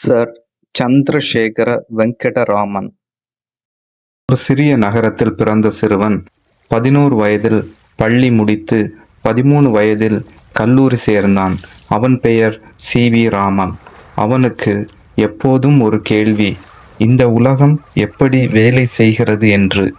Sir Chandrasekhar Venkataraman. ஒரு சிறிய நகரத்தில் பிறந்த சிறுவன் பதினோரு வயதில் பள்ளி முடித்து பதிமூணு வயதில் கல்லூரி சேர்ந்தான். அவன் பெயர் சி. வி. ராமன். அவனுக்கு எப்போதும் ஒரு கேள்வி இந்த உலகம் எப்படி வேலை செய்கிறது என்று.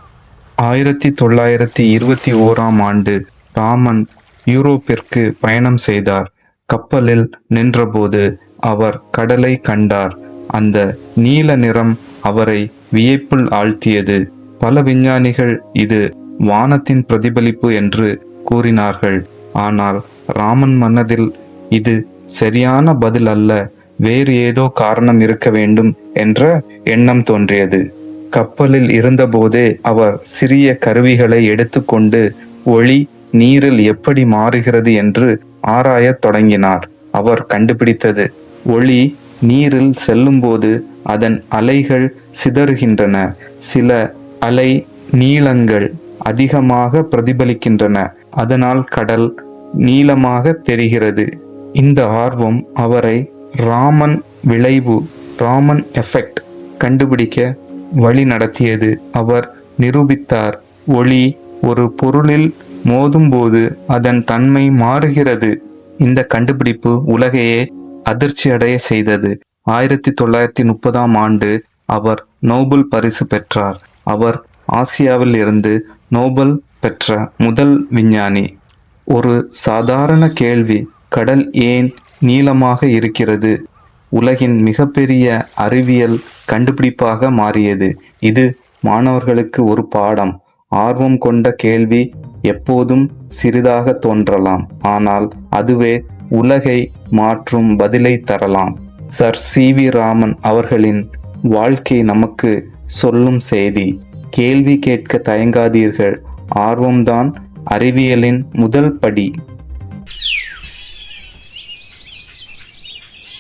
ஆயிரத்தி தொள்ளாயிரத்தி இருபத்தி ஓராம் ஆண்டு ராமன் யூரோப்பிற்கு பயணம் செய்தார். கப்பலில் நின்றபோது அவர் கடலை கண்டார். அந்த நீல நிறம் அவரை வியப்பில் ஆழ்த்தியது. பல விஞ்ஞானிகள் இது வானத்தின் பிரதிபலிப்பு என்று கூறினார்கள். ஆனால் ராமன் மனதில் இது சரியான பதில் அல்ல. வேறு ஏதோ காரணம் இருக்க வேண்டும் என்ற எண்ணம் தோன்றியது. கப்பலில் இருந்தபோதே அவர் சிறிய கருவிகளை எடுத்துக்கொண்டு ஒளி நீரில் எப்படி மாறுகிறது என்று ஆராயத் தொடங்கினார். அவர் கண்டுபிடித்தது ஒளி நீரில் செல்லும்போது அதன் அலைகள் சிதறுகின்றன. சில அலை நீளங்கள் அதிகமாக பிரதிபலிக்கின்றன. அதனால் கடல் நீளமாக தெரிகிறது. இந்த ஆர்வம் அவரை ராமன் விளைவு ராமன் எஃபெக்ட் கண்டுபிடிக்க வழி நடத்தியது. அவர் நிரூபித்தார் ஒளி ஒரு பொருளில் மோதும்போது அதன் தன்மை மாறுகிறது. இந்த கண்டுபிடிப்பு உலகையே அதிர்ச்சியடைய செய்தது. ஆயிரத்தி தொள்ளாயிரத்தி முப்பதாம் ஆண்டு அவர் நோபல் பரிசு பெற்றார். அவர் ஆசியாவில் இருந்து நோபல் பெற்ற முதல் விஞ்ஞானி. ஒரு சாதாரண கேள்வி கடல் ஏன் நீளமாக இருக்கிறது? உலகின் மிகப்பெரிய அறிவியல் கண்டுபிடிப்பாக மாறியது. இது மாணவர்களுக்கு ஒரு பாடம். ஆர்வம் கொண்ட கேள்வி எப்போதும் சிறிதாக தோன்றலாம். ஆனால் அதுவே உலகை மாற்றும் பதிலை தரலாம். Sir C. வி. ராமன் அவர்களின் வாழ்க்கை நமக்கு சொல்லும் செய்தி கேள்வி கேட்க தயங்காதீர்கள். ஆர்வம்தான் அறிவியலின் முதல் படி.